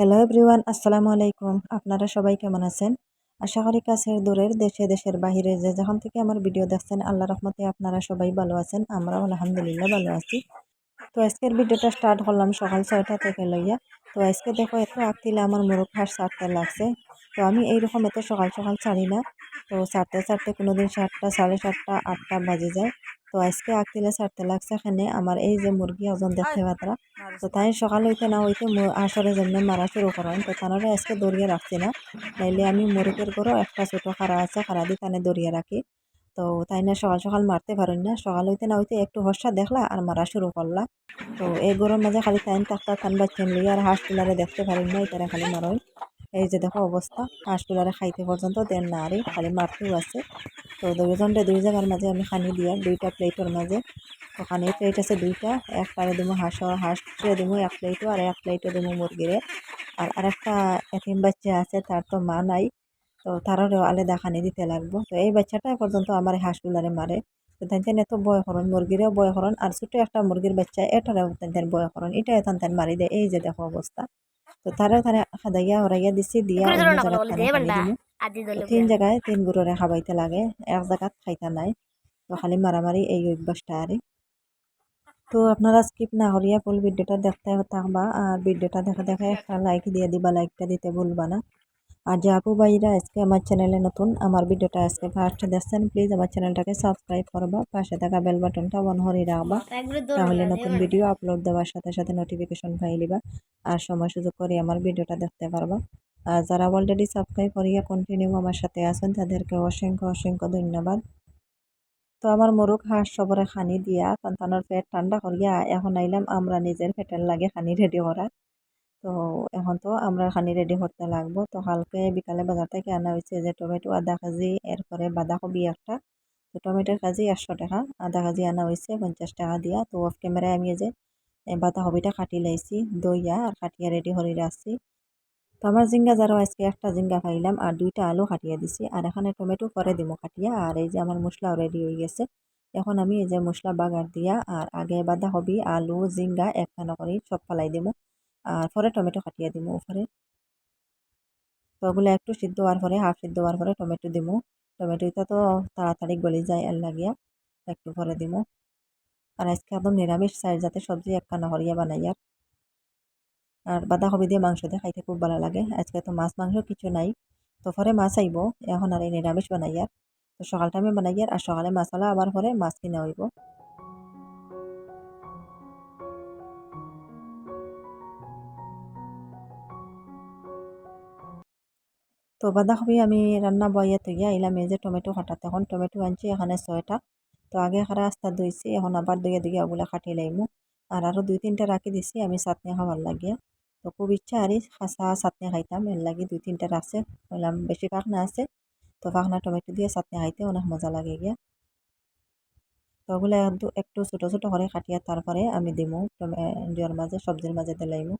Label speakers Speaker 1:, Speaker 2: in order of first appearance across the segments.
Speaker 1: Hello everyone আসসালামু আলাইকুম আপনারা সবাই কেমন আছেন? আশা করি কাছের দূরের দেশে, দেশের বাহিরে যে যখন থেকে আমার ভিডিও দেখছেন, আল্লাহ রহমতে আপনারা সবাই ভালো আছেন, আমরাও আলহামদুলিল্লাহ ভালো আছি। তো আজকের ভিডিওটা স্টার্ট করলাম সকাল ছয়টা থেকে লইয়া। তো আজকে দেখো, এত আগতিলে আমার মুরুখ হাঁস ছাড়তে লাগছে। তো আমি এইরকম এত সকাল সকাল ছাড়ি না। তো ছাড়তে ছাড়তে কোনো দিন সাতটা, সাড়ে সাতটা, আটটা বাজে যায়। তো আজকে আগতিলে ছাড়তে লাগছে এখানে আমার এই যে মুরগি ওজন দেখতে পাত্রা। তো তাই সকাল হইতে না হইতে আসরে জন্য মারা শুরু করেন তো তারা আজকে দৌড়িয়ে রাখছি না। তাইলে আমি মুরগের ঘরও একটা ছোটো খাড়া আছে, খাড়া দিয়ে তানে দৌড়িয়ে রাখি। তো তাই না সকাল সকাল মারতে পারেন না। সকাল হইতে না হইতে একটু হর্ষা দেখলা আর মারা শুরু করলা। তো এই গরম মাঝে খালি টাইম থাকতা বাচ্চেন লিয়ে আর হাঁস তুলারে দেখতে পারেন না এটা খালি মারই। এই যে দেখো অবস্থা হাঁস তুলারে খাইতে পর্যন্ত দেন না, আরে খালি মারতেও আছে। তো দুইজনটা দুই জায়গার মাঝে আমি খানি দিয়া, দুইটা প্লেটের মাঝে। তো খানির প্লেট আছে দুইটা এক একটারে দিমু হাঁস হাঁসে দিমু এক প্লেটও আর এক প্লেটও দিমু মুরগিরে। আর আরেকটা এতিম বাচ্চা আছে, তার তো মা নাই, তো তারও আলাদা খানি দিতে লাগবো। তো এই বাচ্চাটা পর্যন্ত আমার হাঁসগুলারে মারে। তো তেন এত বয় করন মুরগিরেও বয় করন আর ছোটো একটা মুরগির বাচ্চা, এটারেও তেন বয় করন এটা এতন তেন মারি দেয়। এই যে দেখো অবস্থা। তো তারা তারা খাদাইয়া হরাইয়া দিছি দিয়া তিন জায়গায় তিন গুড়রে খাবাইতে লাগে এক জায়গাত খাইতা নাই তো খালি মারামারি এই অভ্যাসটা আরে তো আপনারা স্কিপ না করিয়া ফুল ভিডিওটা দেখতে থাকবা আর ভিডিওটা দেখা দেখা একটা লাইক দিয়ে দিবা লাইকটা দিতে ভুলবা না আর আপু ভাইরা আজকে আমার চ্যানেলে নতুন, আমার ভিডিওটা আজকে ফার্স্ট দেখছেন প্লিজ আমার চ্যানেলটাকে সাবস্ক্রাইব করবা, পাশে থাকা বেল বাটনটা অন করে রাখবা, তাহলে নতুন ভিডিও আপলোড দেওয়ার সাথে সাথে নোটিফিকেশন পাই লিবা আর সময় সুযোগ করে আমার ভিডিওটা দেখতে পারবা। আর যারা অলরেডি সাবস্ক্রাইব করিয়া কন্টিনিউ আমার সাথে আছেন, তাদেরকে অসংখ্য অসংখ্য ধন্যবাদ। তো আমার মোরগ হাঁস সবরে খানি দিয়া সন্তানের পেট ঠান্ডা করিয়া এখন আইলাম, আমরা নিজের পেটের লাগে খানি রেডি করা। তো এখন তো আমরা খানি রেডি করতে লাগবো। তো কালকে বিকালে বাজার থেকে আনা হয়েছে যে টমেটো আধা কেজি এরপরে বাঁধাকপি একটা। তো টমেটোর কেজি একশো টাকা আধা কেজি আনা হয়েছে পঞ্চাশ টাকা দিয়া। তো অফ ক্যামেরায় আমি যে বাঁধাকপিটা কাটি লাইছি, দইয়া আর কাটিয়া রেডি করে রাখছি। তো আমার জিঙ্গা যারও আজকে একটা জিঙ্গা খাইলাম আর দুইটা আলু কাটিয়ে দিছি। আর এখানে টমেটো করে দিব কাটিয়া। আর এই যে আমার মশলাও রেডি হয়ে গেছে। এখন আমি এই যে মশলা বাগার দিয়া আর আগে বাঁধাকপি, আলু জিঙ্গা একখানা করে সব ফালাই দিব আর পরে টমেটো কাটিয়ে দিব উপরে। তো ওগুলো একটু সিদ্ধ হওয়ার পরে হাফ সিদ্ধ হওয়ার পরে টমেটো দিব টমেটোটা তো তাড়াতাড়ি গলে যায়, এর লাগিয়া একটু পরে দিব আর আজকে একদম নিরামিষ সাইজ যাতে সবজি একখানা করিয়া বানাইয়ার আর। আর বাঁধাকপি দিয়ে মাংস দিয়ে খাইতে খুব ভালো লাগে। আজকে তো মাছ মাংস কিছু নাই। তো পরে মাছ আইব, এখন আর এই নিরামিষ বানাইয়ার তো সকাল টাইমে বানাইয়ার আর সকালে মাছলা আবার পরে মাছ কিনা হইব তো বাঁধাকপি আমি রান্না বইয়া থেকে আইলাম এই যে টমেটো কাটাতে। এখন টমেটো আনছি, এখানে ছয়টা। তো আগে খারা আস্তা ধুইছি, এখন আবার দুইয়া দুইয়া ওগুলা কাটি লাইমু। আর আরও দুই তিনটা রাখি দিছি, আমি চাটনি খাবার লাগিয়া। তো খুব ইচ্ছা আর খাসা চাটনি খাইতাম, এর লাগে দুই তিনটা আছে। বললাম বেশি পাখনা আছে, তো পাখনা টমেটো দিয়ে চাটনি খাইতে অনেক মজা লাগে গিয়া। তো ওগুলো একটু ছোটো ছোটো করে কাটিয়া তারপরে আমি দিমু টমেটোর মাঝে, সবজির মাঝে দিলাইমু।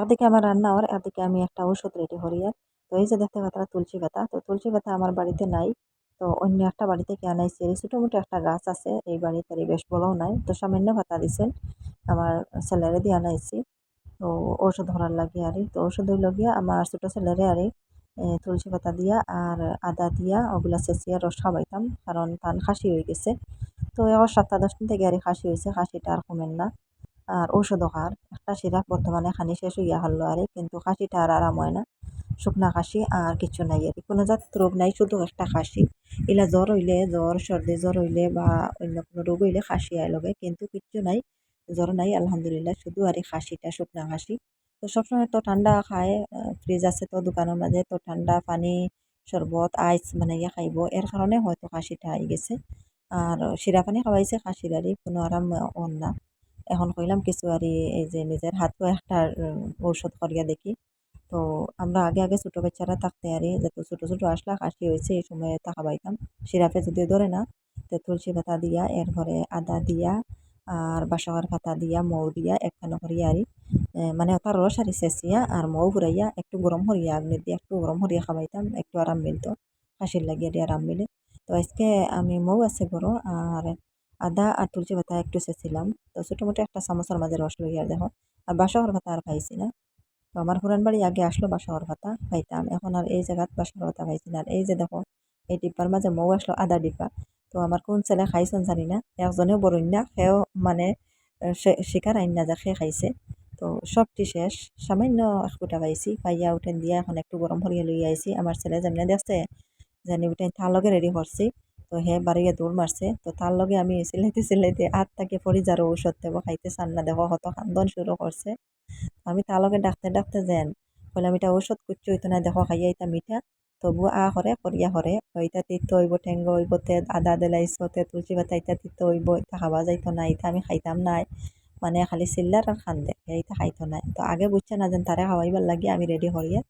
Speaker 1: একদিকে আমার রান্না হওয়ার একদিকে আমি একটা ওষুধ রেডি করি। আর তো এই যে দেখতে পাতা তুলসী পাতা, তো তুলসী পাতা আমার বাড়িতে নাই। তো অন্য একটা বাড়ি থেকে আনাইছি? ছোটো মোটো একটা গাছ আছে, এই বাড়িতে বেশ বড়ও নাই। তো সামান্য পাতা দিছেন, আমার ছেলেরে দিয়ে আনাইছি। তো ওষুধ ধরার লাগে আর তো ওষুধ লগিয়া আমার ছোটো ছেলেরে আর তুলসী পাতা দিয়া আর আদা দিয়া ওগুলা চেঁচিয়া রস খাওয়াইতাম কারণ তান খাসি হয়ে গেছে। তো এবার সপ্তাহ দশ দিন থেকে আর খাসি হয়েছে, খাসিটা আর কমেন না। আর ঔষধও খার একটা সিরাপ বর্তমানে খানি শেষ হইয়া হারলো আরে কিন্তু কাশিটা আর আরাম হয় না। শুকনা কাশি আর কিছু নাই আর কোনো জাত রোগ নাই, শুধু একটা কাশি এলা জ্বর হইলে জ্বর সর্দি জ্বর হইলে বা অন্য কোনো রোগ হইলে কাশি আয় লগে, কিন্তু কিচ্ছু নাই জ্বর নাই, আলহামদুলিল্লাহ। শুধু আর এই কাশিটা শুকনা কাশি তো সবসময় তো ঠান্ডা খায় ফ্রিজ আছে তো দোকানের মাঝে তো ঠান্ডা পানি শরবত আইস বানাইয়া খাইব। এর কারণে হয়তো কাশিটা আই গেছে। আর শিরা পানি খাওয়াইছে খাসির আরি কোনো আরাম অন না। এখন কইলাম কিছু আরি এই যে নিজের হাতও একটা ঔষধ করিয়া দেখি। তো আমরা আগে আগে ছোটো বাচ্চারা থাকতে আরি যত ছোটো ছোটো আসলা কাশি হয়েছে এই সময় টাকা পাইতাম। সিরাপে যদি ধরে না, তো তুলসী পাতা দিয়া এরপরে আদা দিয়া, আর বাসকের পাতা দিয়া, মৌ দিয়া, একখানো করিয়া আরি মানে ওটার রস আরি চেঁচিয়া, আর মৌ ঘুরাইয়া একটু গরম করিয়া আগুনের দিয়ে একটু গরম করিয়া খাবাইতাম একটু আরাম মিলতো। কাশির লাগিয়া দিয়ে আরাম মিলে। তো আজকে আমি মৌ আছে বড়, আর আদা আর তুলসী পাতা একটু চেঁচিলাম তো ছোটো মোটো একটা চামচের মাঝে রস লইয়া দেখো। আর বাসকের পাতা আর পাইছি না। তো আমার পুরান বাড়ি আগে আসলো বাসর ভাতা খাইতাম এখন আর এই জায়গাত বাসর ভাতা খাইছি না। আর এই যে দেখো, এই ডিব্বার মাঝে মৌ আসলো আদা ডিব্বা। তো আমার কোন ছেলে খাইছেন জানি না। একজনেও বরুণ না, সেও মানে শিকার আইন না যা খেয়ে খাইছে। তো সবটি শেষ। সামান্য একটুটা পাইছি। পাইয়া উঠেন দিয়া এখন একটু গরম করিয়া লইয়া আইছি। আমার ছেলে যেমনি দেখছে জানি উঠেন তার রেডি করছি। তো হে বাড়িয়ে দৌড় মারছে। তো তার লগে আমি সিলাইতে সিলাইতে আট তাকে যার ঔষধ দেবো, খাইতে চান না দেখো কত কান্দন শুরু করছে। আমি তার লগে ডাকতে ডাকতে যেন কইলাম, এটা ঔষধ কুচ্ছি হইতো না দেখো, খাইয়া ইতা মিঠা তবু আ হরে, করিয়া হরে ইতা তিত্ত হইব, ঠেঙ্গ হইব তে আদা, দিলাইছ তে তুলসী পাতা, ইতা তিত্ত হইব, ইতা খাওয়া যাইতো না ইতা আমি খাইতাম নাই। মানে খালি চিল্লার আর খান্দে ইতা খাইতো নাই। তো আগে বুঝছে না যেন তারে খাওয়াইবার লাগে, আমি রেডি করিয়া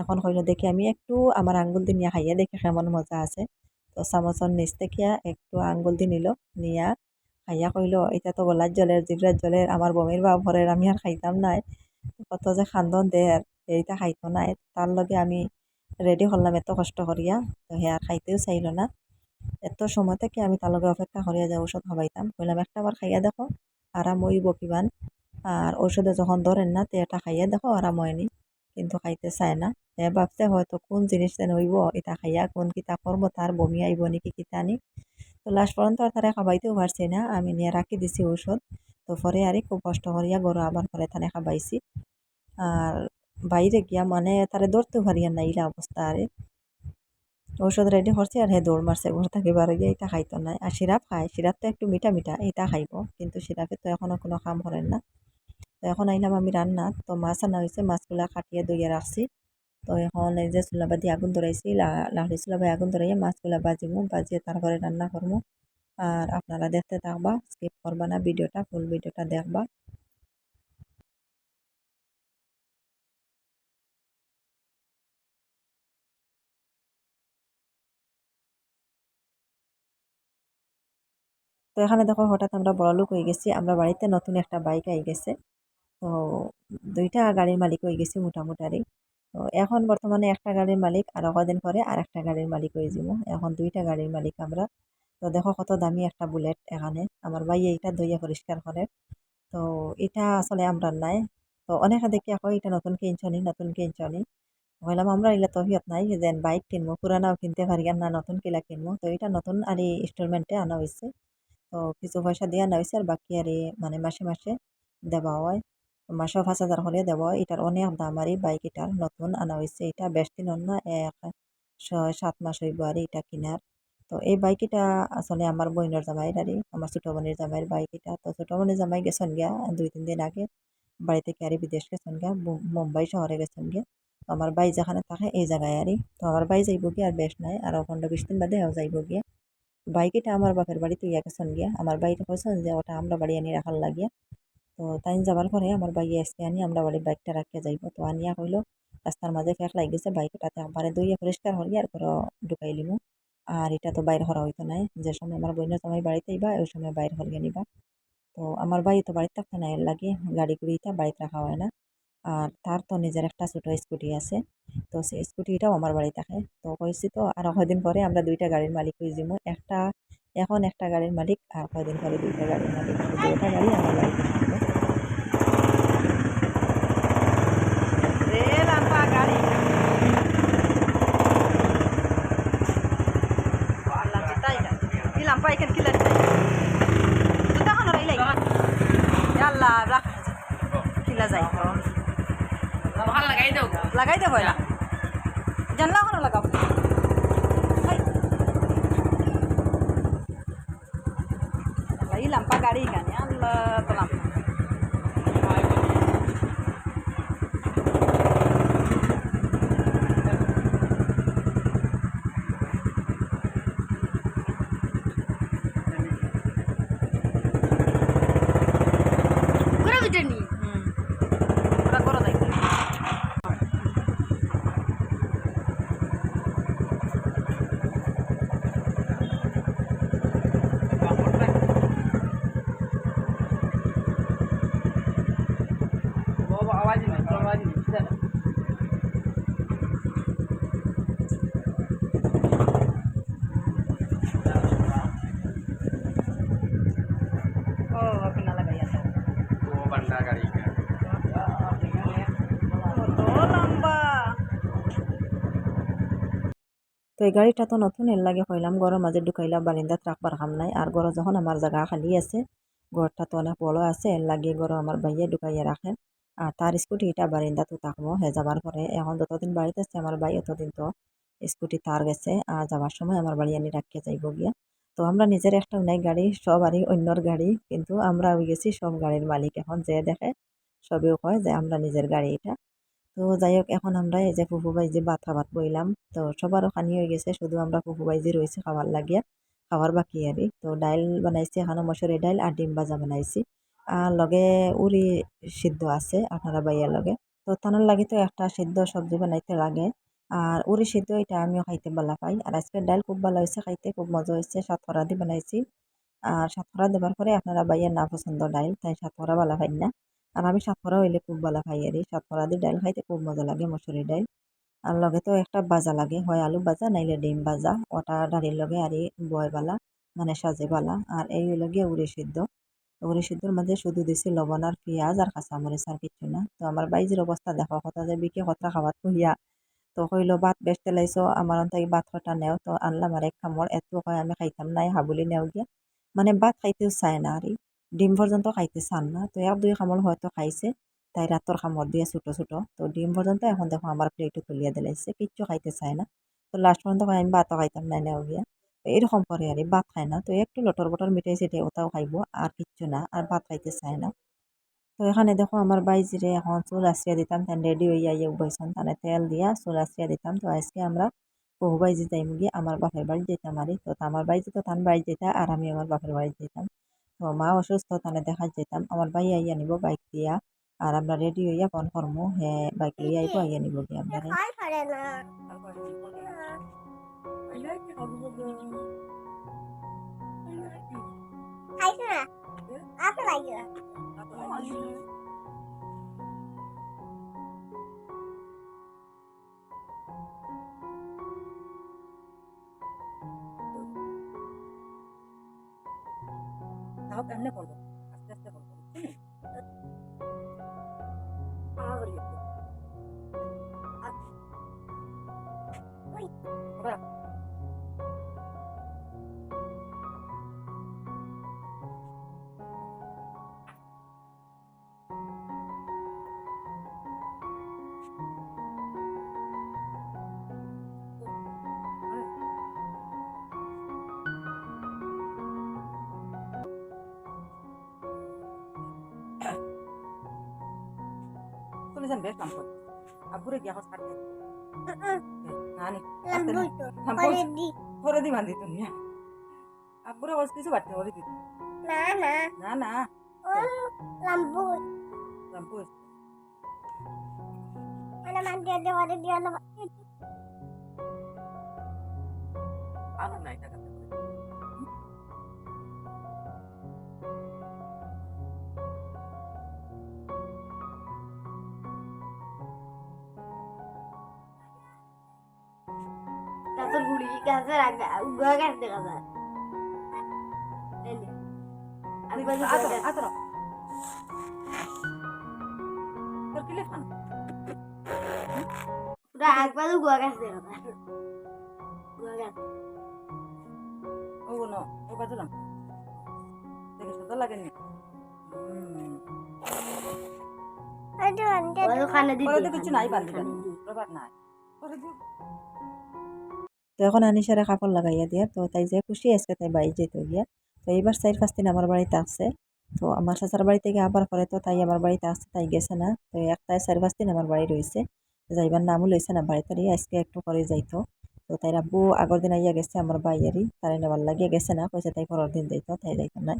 Speaker 1: এখন কইলো, দেখি আমি একটু আমার আঙ্গুল দিয়ে নিয়ে খাইয়া দেখি কেমন মজা আছে। তো চামচর নিচ দেখিয়া একটু আঙ্গুল দিয়ে নিল, নিয়া খাইয়া কইলো এটা তো গলার জলের জিব্রার জলের আমার বমির ভাব ভরের আমি আর খাইতাম নাই। কত যে খান্দন দেয় এইটা খাইতো নাই। তার লগে আমি রেডি হলাম, এত কষ্ট করিয়া তো হে আর খাইতেও চাইল না। এত সময় থেকে আমি তার লগে অপেক্ষা করিয়া যে ঔষধ খাবাইতাম কইলাম, একটা বার খাইয়া দেখো আরাম হইব কিবান আর ঔষধে যখন ধরেন না, তে এটা খাইয়া দেখো আরাম হয়নি কিন্তু খাইতে চায় না। ভাবছে হয়তো কোন জিনিস যেন হইব, এটা খাইয়া কোন কিতা করব, তার বমি আইব নাকি কিতা নি। তো লাস্ট পর্যন্ত আর তারা খাবাইতেও পারছি না, আমি নিয়ে রাখি দিছি ঔষধ। তো পরে আরে খুব কষ্ট করিয়া গরু আবার পরে থানে খাবাইছি। আর বাইরে গিয়া মানে তারে দৌড়তেও পারিয়া না ইলা অবস্থা আরে। ঔষধ রেডি করছে আর হে দৌড় মারছে, ঘর থেকে বার গিয়ে এটা খাইতো না। আর সিরাপ খায়, সিরাপ তো একটু মিঠা মিঠা, এটা খাইব। কিন্তু সিরাপে তো এখনও কোনো কাম করেন না। তো এখন আইলাম আমি রান্না। তো মাছ আনা হয়েছে মাছগুলা কাটিয়ে দইয়া রাখছি। তো এখন এই যে চুলাবাদি আগুন ধরাইছি লাহড়ি চুলাবাই আগুন ধরাইয়া মাছগুলা বাজিমু, বাজিয়ে তারপরে রান্না করব আর আপনারা দেখতে থাকবা স্কিপ করবা না, ভিডিওটা ফুল ভিডিওটা দেখবা। তো এখানে দেখো হঠাৎ আমরা বড়লোক হয়ে গেছি, আমরা বাড়িতে নতুন একটা বাইক আই গেছে। তো দুইটা গাড়ির মালিক হয়ে গেছি মোটামুটারি। তো এখন বর্তমানে একটা গাড়ির মালিক আর কদিন পরে আর একটা গাড়ির মালিক হয়ে যাব। এখন দুইটা গাড়ির মালিক আমরা। তো দেখো কত দামি একটা বুলেট এখানে। আমার ভাই এইটা দইয়া পরিষ্কার করে। তো এটা আসলে আমরা নাই। তো অনেকে দেখি আকৌ এটা নতুন কিনছনি নতুন কিনছনি? বললাম আমরা এগুলা তহিয়ত নাই যে বাইক কিনবো, পুরানাও কিনতে পারি আর না নতুন কিলা কিনবো। তো এটা নতুন আর ইনস্টলমেন্টে আনা হয়েছে তো কিছু পয়সা দিয়ে আনা হয়েছে আর বাকি আর মানে মাসে মাসে দেওয়া হয়। মাসেও পাঁচ হাজার করে হয় এটার অনেক দাম আর বাইক এটার নতুন আনা হয়েছে। এটা বেশ দিন না, এক, ছয়, সাত মাস হইব আর এটা কিনার। তো এই বাইক এটা আসলে আমার বোনের জামাইয়ের আর আমার ছোটো বোনের জামাইয়ের বাইক এটা। তো ছোটো বোনের জামাই গেছেন গিয়া দুই, তিন দিন আগে বাড়ি থেকে আর বিদেশ গেছেন গিয়া মুম্বাই শহরে গেছেন গিয়া। তো আমার বাই যেখানে থাকে এই জায়গায় আরই তো আমার বাই যাইব গিয়া আর বেশ নাই, আর পনেরো, বিশ দিন বাদে যাইব গিয়া। বাইক এটা আমার বাপের বাড়িতে ইয়া গেছেন গিয়া। আমার বাইরে কইছেন যে ওটা আমরা বাড়ি আনি রাখার লাগিয়া তো তাই যাবার পরে আমার বাইয়ে এসে আনি, আমরা বাড়ির বাইকটা রাখিয়া যাইব। তো আনিয়া কইলো, রাস্তার মাঝে ফেক লাগি গেছে বাইকটাতে একবারে দইয়া পরিষ্কার হলি আর করে ঢুকাই লিমু। আর এটা তো বাইর করা হইতো নাই, যে সময় আমার বোনের সময় বাড়িতে আইবা, ওই সময় বাইর হলিয়ে নিবা। তো আমার বাড়ি তো বাড়িতে থাকতে না এর লাগে গাড়ি গুড়িটা বাড়িতে রাখা হয় না। আর তার তো নিজের একটা ছোটো স্কুটি আছে, তো সেই স্কুটিটাও আমার বাড়ি থাকে। তো কইছি তো, আর কয়দিন পরে আমরা দুইটা গাড়ির মালিক হয়ে যাব একটা, এখন একটা গাড়ির মালিক, আর কয়দিন পরে দুইটা গাড়ির মালিক। দুইটা গাড়ি আমার বাড়িতে থাকবে লাম্পা এখানে কিলা জুতা খানো রাইলাই আল্লাহ রাখ কিলা যাই
Speaker 2: লাগাই দাও
Speaker 1: লাগাই দেবো না জানলা খানো লাগাও এই লাম্পা গাড়ি এখানে আল্লাহ তো লাম্পা তো এই গাড়িটা তো নতুন, এর লাগে কইলাম ঘরের মাঝে ঢুকাইলা বারিন্দাত রাখবার কাম নাই। আর ঘরে যখন আমার জায়গা খালি আছে ঘরটা তো অনেক বড় আছে এর লাগে ঘরে আমার বাইয়ে ঢুকাইয়া রাখেন আর তার স্কুটিটা বারিন্দাতো থাকব হে যাবার পরে এখন যতদিন বাড়িতে আছে আমার ভাই অতদিন তো স্কুটি তার গেছে আর যাবার সময় আমার বাড়ি আনি রাখিয়ে যাইব গিয়া। তো আমরা নিজের একটা নাই গাড়ি সবারই অন্যর গাড়ি, কিন্তু আমরা হয়ে গেছি সব গাড়ির মালিক এখন যে দেখে, সবেও কয় যে আমরা নিজের গাড়ি এটা। তো যাই হোক, এখন আমরা এই যে ফুফু বাইজি ভাত খাবার বইলাম তো সবারও খানি হয়ে গেছে, শুধু আমরা ফুফু বাইজি রয়েছে খাবার লাগিয়া, খাবার বাকি আরি তো ডাইল বানাইছি, এখানে মসুরি ডাইল আর ডিম ভাজা বানাইছি। আর লগে উরি সিদ্ধ আছে, আপনারা বাইয়ার লগে। তো তানোর লাগে তো একটা সিদ্ধ সবজি বানাইতে লাগে। আর উরি সিদ্ধ এটা আমিও খাইতে ভালো পাই। আর আজকে ডাল খুব ভালো হয়েছে খাইতে, খুব মজা হয়েছে সাতফরা দিয়ে বানাইছি। আর সাতফরা দেবার পরে আপনারা বাইয়ের না পছন্দ ডাইল, তাই সাতফরা ভালো পাই না। আর আমি সাতফরা হইলে খুব ভালো খাই আর সাতফরা দিয়ে ডাইল খাইতে খুব মজা লাগে মসুরি ডাইল আর লগে তো একটা বাজা লাগে, হয় আলু বাজা নাইলে ডিম বাজা, ওটা ডালির লগে আর বয় বালা মানে সাজে বালা। আর এই লগে উড়ি সিদ্ধ। উড়ি সিদ্ধর মধ্যে শুধু দিছি লবণ আর পেঁয়াজ আর কাঁচামরিচ আর কিছু না। তো আমার বাইজির অবস্থা দেখো কথা যে বিকে কথা খাবার কহিয়া, তো কইলো, ভাত বেচতে লাইছো আমার অন্তাই ভাত কটা নেও। তো আনলাম আর এক কামড়, এত কয় আমি খাইতাম নাই, হাবুলি নেও গিয়া। মানে ভাত খাইতেও চায় না আর ডিম পর্যন্ত খাইতে চান না? তো এক দুই কামড় হয়তো খাইছে। তাই রাতর কামড় দিয়ে ছোটো ছোটো। তো ডিম পর্যন্ত এখন দেখো আমার প্লেটে তুলিয়া দিলাইছে কিচ্ছু খাইতে চায় না। তো লাস্ট পর্যন্ত আমি ভাতও খাইতাম নাই নেও গিয়া। এরকম করে আর ভাত খায় না? তো একটু লটর বটর মিঠাই সিটাই ওটাও খাইব আর কিচ্ছু না আর ভাত খাইতে চায় না। তো এখানে দেখো আমার বাইজিরে এখন চুল আসিয়া দিতাম, তান রেডি হইয়া ইয়ে বইছেন তানে তেল দিয়া, চুল আসিয়া দিতাম। তো আজকে আমরা বহু বাইজি যাইম গিয়ে আমার বাপের বাড়ি যেতাম আরি তো আমার বাইজি তো তান বাড়ি যেতাম আর আমি আমার বাপের বাড়ি যেতাম মা অসুস্থ, তাহলে দেখা যেতাম। আমার ভাই আইয়া নিব বাইক দিয়া। আর আমরা রেডি হইয়া ফোন হ্যাঁ বাইক লইয়া আইব, আইয়া নিব গিয়ে আমরা।
Speaker 2: পারে না। খাইছে না? আপে লাগে
Speaker 3: তাও কেমনে করব তুলিছেন বেশ কাম করে আব্বুরে গিয়া হস কাটতে নানি
Speaker 2: লাম্বু তো
Speaker 3: লাম্বু।
Speaker 2: করে দি।
Speaker 3: করে দি বান্ধি তুমি
Speaker 2: বলি
Speaker 3: আতর আতর তোর কিলে খান
Speaker 2: পুরা একবার উগা গাছ দেখা যায় উগা গাছ
Speaker 3: ও ন ও বাজলাম দেখে সুন্দর লাগেনি হুম
Speaker 2: ওখানে দিদি
Speaker 3: পরে তো কিছু নাই বান্ধি রবার নাই পরে দিও
Speaker 1: তো এখন আনিসারে কাপড় লাগাইয়া দিয়া, তো তাই যে খুশি আজকে তাই বাড়ি যেতে গিয়া তো এইবার চার পাঁচ দিন আমার বাড়িতে আসছে তো আমার চাচার বাড়ি থেকে আবার পরে তো তাই আমার বাড়িতে আসছে তাই গেছে না। তো একটাই চার পাঁচ দিন আমার বাড়ি রয়েছে যাইবার নামও লইছে না, বাড়িতে আজকে একটু করে যাইতো। তো তাই আব্বু আগের দিন আইয়া গেছে আমার বাইয়ারই তাই নেবার লাগিয়ে গেছে না, কইছে তাই পরের দিন যাইতো, তাই যাইতো না।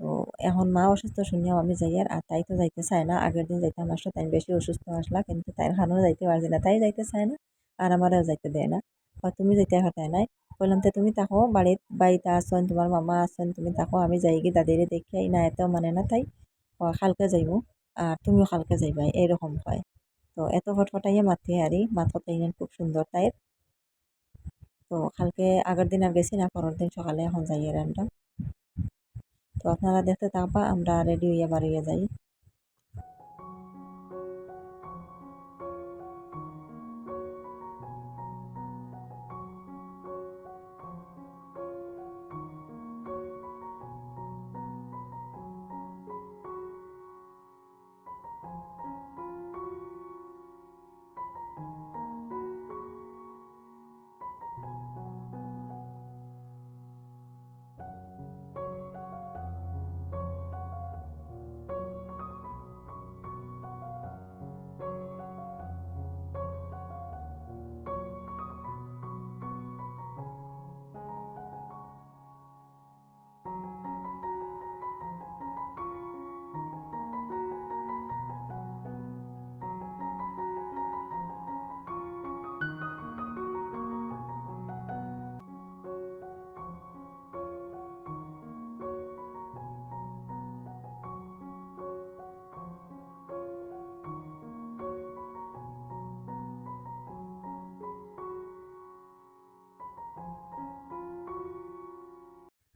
Speaker 1: তো এখন মা অসুস্থ, শুনিয়াও আমি যাই আর আর তাই তো যাইতে চায় না। আগের দিন যাইতাম আসলে তাই বেশি অসুস্থ আসলা, কিন্তু তাই খানো যাইতে পারছি না। তাই যাইতে চায় না, আর আমারও যাইতে দেয় না। তুমি যেতে হাঁটায় নাই বললাম তো তুমি থাকো বাড়িত বাড়িতে আসেন তোমার মামা আসেন তুমি তাকো আমি যাই কি দাদিরে দেখি না এত মানে না তাই খালকে যাইব আর তুমিও খালকে যাইবা এরকম কয়। তো এত ফটফটাইয়া মাতি আরি মাথাটা ইনান খুব সুন্দর তাইর তো কালকে আগের দিন আর গেছি না পরের দিন সকালে এখন যাই আমরা তো আপনারা দেখতে থাকবা, আমরা রেডি হইয়া বাড়িয়ে যাই।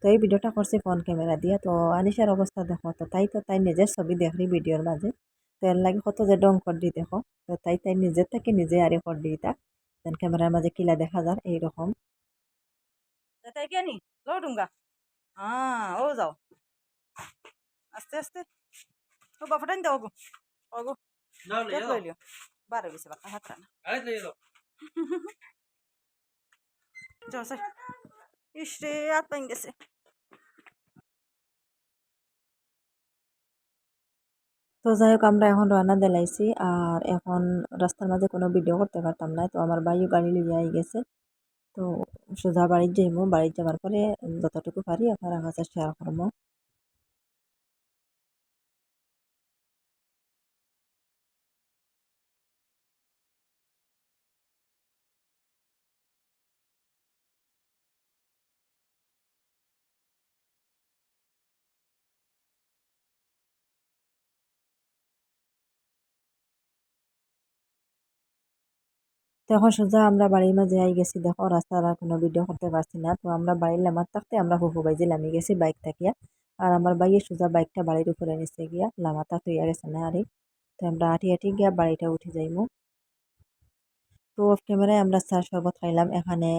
Speaker 1: তো এই ভিডিওটা করছি ফোন ক্যামেরা দিয়ে। তো আনিশার অবস্থা দেখো তো তাই তো তাই নিজের ছবি দেখলি ভিডিওর মাঝে। তো এর লাগে কত যে ডং কর দি দেখো তো তাই তাই নিজের থেকে নিজে আরে কর দি তা দেন ক্যামেরার মাঝে কিলা দেখা যার এইরকম।
Speaker 3: তাই কে নি লো ডুঙ্গা হ্যাঁ ও যাও। আস্তে আস্তে। ও বাপাটাই দাও গো ও গো লইলিও? বারো গেছে বাকা হাত না যাও সাই ইসরে হাত পাইন গেছে।
Speaker 1: তো যাই হোক আমরা এখন রান্না দেলাইছি। আর এখন রাস্তার মাঝে কোনো ভিডিও করতে পারতাম না। তো আমার ভাইও গাড়ি লিয়ে আই গেছে তো সোজা বাড়ির যাইমু। বাড়ির যাওয়ার পরে যতটুকু পারি আপনারা কাছে শেয়ার করব এখন সোজা আমরা বাড়ির মাঝে আই গেছি। দেখো, রাস্তার আর কোনো ভিডিও করতে পারছি না। তো আমরা বাড়ির লামার থাকতে আমরা হুহু বাইজে লামি গেছি বাইক থাকিয়া। আর আমার বাইয়ে সোজা বাইকটা বাড়ির উপরে নিচে গিয়া লামাতা তুইয়া গেছে না আরে? তো আমরা আটি আটি গিয়া বাড়িটা উঠে যাইমু। তো অফ ক্যামেরায় আমরা চা শরবত খাইলাম। এখানে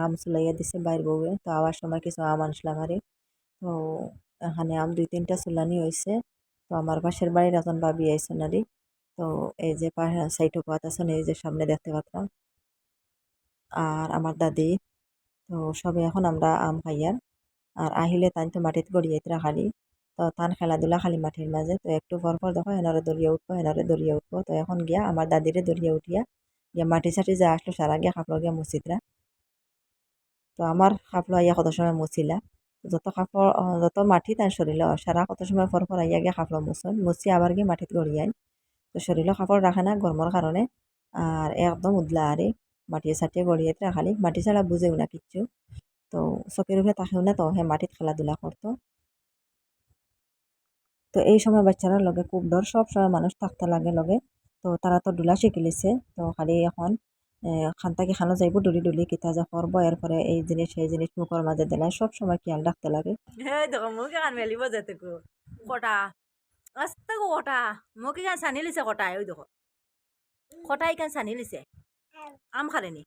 Speaker 1: আম চুলাইয়া দিছে বাইর বউয়ে। তো আবার সময় কিছু আম আনছিলাম আরে। তো এখানে আম দুই তিনটা চুলানি হয়েছে তো আমার পাশের বাড়ির এখন ভাবি আরে তো এই যে সাইটো পাত আছেন এই যে সামনে দেখতে পাচ্লাম আর আমার দাদি, তো সবে এখন আমরা আম খাইয়ার আর। আহিলে তাই তো মাটিত গড়িয়াইতরা খালি। তো তান খেলাধুলা খালি মাটির মাঝে। তো একটু পর পর দেখো এনারে দরিয়া উঠবো, এনারে দরিয়া উঠবো। তো এখন গিয়া আমার দাদিরে দরিয়া উঠিয়া গিয়া মাটি সাটি যা আসলো সারা গিয়া খাপলো গিয়া মুছিতরা। তো আমার খাপলো আইয়া কত সময় মুছিলা? যত কাপড় যত মাটি তার শরীরে, সারা কত সময় পর পর আইয়া গিয়া খাপলো মুছন, মুছি আবার গিয়ে মাটিত গড়িয়াই তো শরীরে কাপড় রাখে না গরমের কারণে আর একদম উদলা আরে মাটিয়ে সাটিয়ে গড়িয়ে খালি মাটি ছাড়া বুঝেও না কিচ্ছু। তো চকের উপরে তাকেও না তো হে মাটিত খেলাধুলা করতো তো এই সময় বাচ্চারা লগে খুব ডর সব সময় মানুষ থাকতে লাগে লগে। তো তারা তো ডুলা শিখিলিছে তো খালি এখন খান থাকি খানো যাইব ডুলি ডুলি কিতা যে করব এরপরে এই জিনিস সেই জিনিস মুখের মাঝে দিলাই সব সময় খেয়াল রাখতে লাগে।
Speaker 3: দেখো মুখ কটা। আস্তে গো কটা মুখ এখান সানি লিছে কটাই ওই দেখো কটাই এখান সানি লিছে আম খারেনি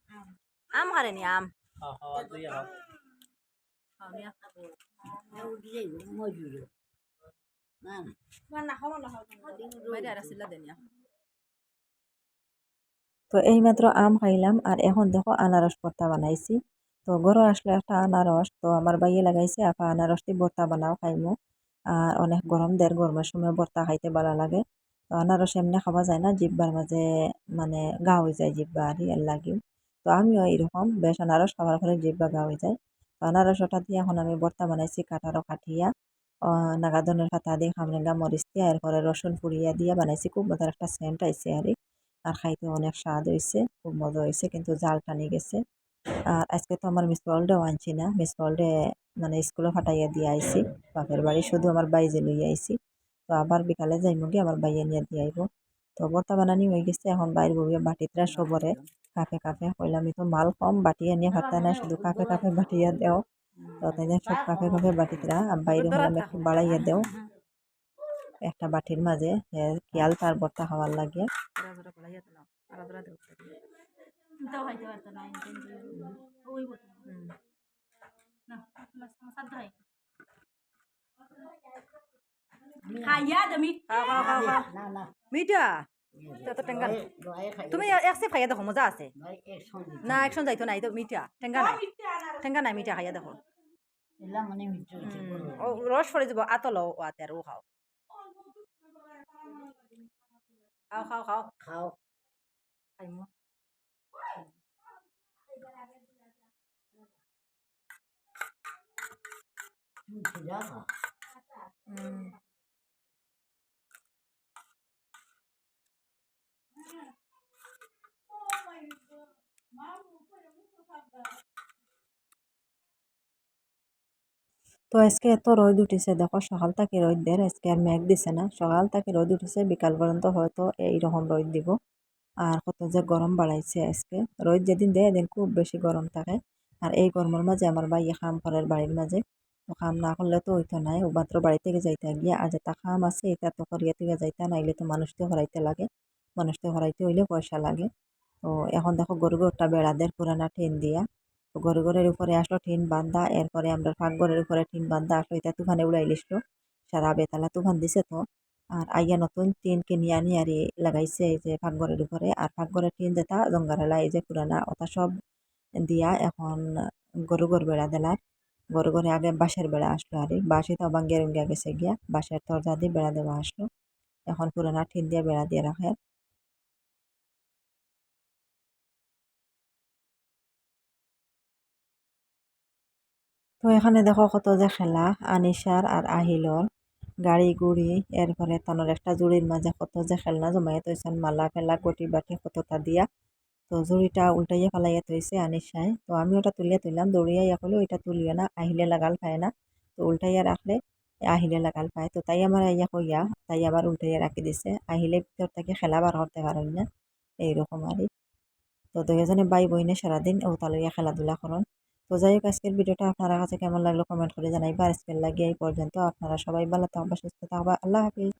Speaker 3: আম খারেনি আম
Speaker 1: তো এইমাত্র আম খাইলাম আর এখন দেখো আনারস ভর্তা বানাইছি। তো ঘরে আসলো একটা আনারস তো আমার বাইয়ে লাগাইছে আপা আনারস দিয়ে ভর্তা বানাও খাইমু। আর অনেক গরম দের গরমের সময় ভর্তা খাইতে ভালো লাগে। তো আনারস এমনি খাওয়া যায় না, জিব্বার মাঝে মানে গা হয়ে যায় জিব্বা আর এর লাগিও তো আমিও এইরকম, বেশ আনারস খাওয়ার পরে জিব্বা গা হয়ে যায়। তো আনারস ওটা দিয়ে এখন আমি ভর্তা বানাইছি কাটারও কাঠিয়া নাগাদনের পাতা দিয়ে, খামরেঙ্গা, মরিচ দিয়ে, এরপরে রসুন পুড়িয়া দিয়ে বানাইছি, খুব মজার একটা সেন্ট আইছে আর আর খাইতে অনেক স্বাদ হয়েছে খুব মজা হয়েছে কিন্তু জাল টানি গেছে। আর আজকে তো আমার মিস ওয়ার্ল্ডেও আনছি না, মিস ওয়ার্ল্ডে মানে স্কুলে ফাটাইয়া দিয়ে আইছি বাপের বাড়ি শুধু আমার বাইজে লইয়া আইছি। তো আবার বিকালে যাইমু গিয়ে আমার বাইয়ে নিয়ে দিয়ে আইব। তো বর্তা বানানি হয়ে গেছে এখন বাইর বউয়ে বাটিতরা সবরে কাপে কাপে কইলাম আমি তো মাল কম বাটিয়ে নিয়ে ফাটা না শুধু কাপে কাপে বাটিয়া দেও। তো তাই সব কাপে কাপে বাটিতরা বাইরে হলাম একটু বাড়াইয়া দেও। একটা বাটির মাঝে খেয়াল তার বর্তা খাওয়ার লাগে।
Speaker 3: খাও খাও খাও মিঠা তুমি এক সে খাইয়া দেখো মজা আছে না একশন যাইতো নাই তো মিঠা টেঙ্গা নাই টেঙ্গা নাই মিঠা খাইয়া দেখো রস পড়ে যাব আতল ওয়াতে আর ও খাও খাও খাও খাও
Speaker 4: খাও
Speaker 3: খাইমু
Speaker 1: তো আজকে এত রোদ উঠেছে, দেখো সকাল থেকে রোদ দেয় আজকে আর মেঘ দিছে না। সকাল থেকে রোদ উঠেছে, বিকাল পর্যন্ত হয়তো এইরকম রোদ দিব। আর কত যে গরম বাড়াইছে আজকে। রোদ যেদিন দেয়, এদিন খুব বেশি গরম থাকে। আর এই গরমের মাঝে আমার ভাই খাম ঘরের বাড়ির মাঝে। তো কাম না করলে তো হইতো নাই ও মাত্র বাড়ি থেকে যাইতে গিয়া আর যেটা কাম আছে এটা তো করিয়া থেকে যাইতে, নাইলে তো মানুষ তো হরাইতে লাগে। মানুষ তো হরাইতে হইলে পয়সা লাগে। তো এখন দেখো গরু গরুটা বেড়াদের পুরানা টিন দিয়া। তো গরু ঘরের উপরে আসলো টিন বান্ধা, এরপরে আমরা ফাঁকঘরের উপরে টিন বান্ধা আসলো, এটা তুফানে উড়াই লিসলো। সারা বেতালা তুফান দিছে তো। আর আইয়া নতুন টিন কিনে আনি আর লাগাইছে এই যে ফাঁকঘরের উপরে। আর ফাঁকঘরের টিন যেটা জঙ্গারেলা এই যে পুরানা, ওটা সব দিয়া এখন গরু ঘর বেড়া দিলার। গরু ঘরে আগে বাঁশের বেড়া আসলো আর বাঁশি তো ভাঙ্গিয়া রুঙ্গিয়া গেছে গিয়া। বাঁশের দরজা দিয়ে বেড়া দেওয়া আসলো। এখন পুরানা টিন দিয়ে বেড়া দিয়ে রাখে। তো এখানে দেখো কত যে খেলা। আনিসার আর আহিলর গাড়ি গুড়ি, এরপরে তনের একটা জুড়ির মাঝে কত যে খেলনা জমাইয়া তৈছেন মালা ফেলা গটি বাটি, কতটা দিয়া। তো জুড়িটা উল্টাইয়া ফেলাইয়া তৈছে আনিসাই তো আমি ওটা তুলিয়া তুললাম দৌড়িয়া ইয়া করলে ওইটা তুলিও না, আহিলে লাগাল পায় না। তো উল্টাইয়া রাখলে আহিলে লাগাল পায়। তো তাই আমার ইয়া কইয়া, তাই আবার উল্টাইয়া রাখি দিছে। আহিলে ভিতর থেকে খেলা বার করতে পারেন না, এইরকম আরই তো দুজনে বাই বইনে সারাদিন ও তালইয়া খেলাধুলা করেন। তো যাই হোক আজকের ভিডিওটা আপনারা কাছে কেমন লাগল কমেন্ট করে জানাইবা। আজকের লাগিয়ে এই পর্যন্ত। আপনারা সবাই ভালো থাকবা, সুস্থ থাকবা। আল্লাহ হাফিজ।